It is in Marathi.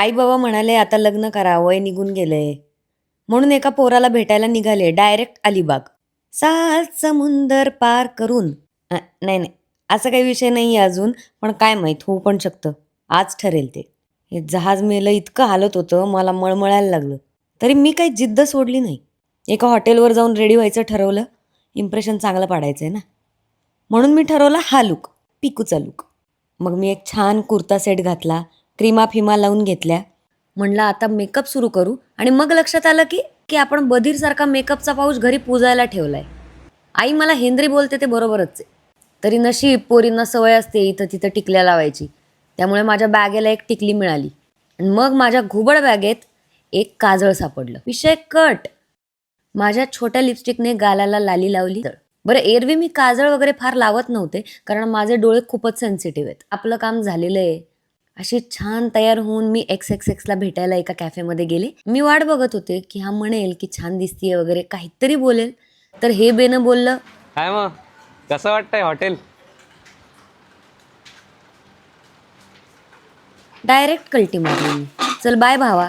आई बाबा म्हणाले आता लग्न करा वय निघून गेलंय. म्हणून एका पोराला भेटायला निघाले डायरेक्ट अलिबाग. सात समुंदर पार करून नाही नाही असा काही विषय नाही आहे अजून पण काय माहीत होऊ पण शकतं. आज ठरेल ते. हे जहाज मेलं इतकं हालत होतं मला मळमळायला लागलं. तरी मी काही जिद्द सोडली नाही. एका हॉटेलवर जाऊन रेडी व्हायचं ठरवलं. इम्प्रेशन चांगलं पाडायचं आहे ना. म्हणून मी ठरवला हा लुक पिकूचा लुक. मग मी एक छान कुर्ता सेट घातला. क्रीमा फिमा लावून घेतल्या. म्हणलं आता मेकअप सुरू करू. आणि मग लक्षात आलं की की आपण बधीरसारखा मेकअपचा पाऊस घरी पूजायला ठेवलाय. आई मला हेंद्री बोलते ते बरोबरच आहे. तरी नशीब पोरींना सवय असते इथं तिथं टिकल्या लावायची. त्यामुळे माझ्या बॅगेला एक टिकली मिळाली. आणि मग माझ्या घुबड बॅगेत एक काजळ सापडलं. विषय कट. माझ्या छोट्या लिपस्टिकने गालाला लाली लावली. तर बरं एरवी मी काजळ वगैरे फार लावत नव्हते कारण माझे डोळे खूपच सेन्सिटिव्ह आहेत. आपलं काम झालेलं आहे. अशी छान तयार होऊन मी एक्स एक्स एक्सला भेटायला एका कॅफेमध्ये गेले. मी वाट बघत होते की हा म्हणेल की छान दिसतीये वगैरे काहीतरी बोलेल. तर हे बेनं बोललं काय मग कसं वाटतंय हॉटेल? डायरेक्ट कल्टी मारली मी. चल बाय भावा.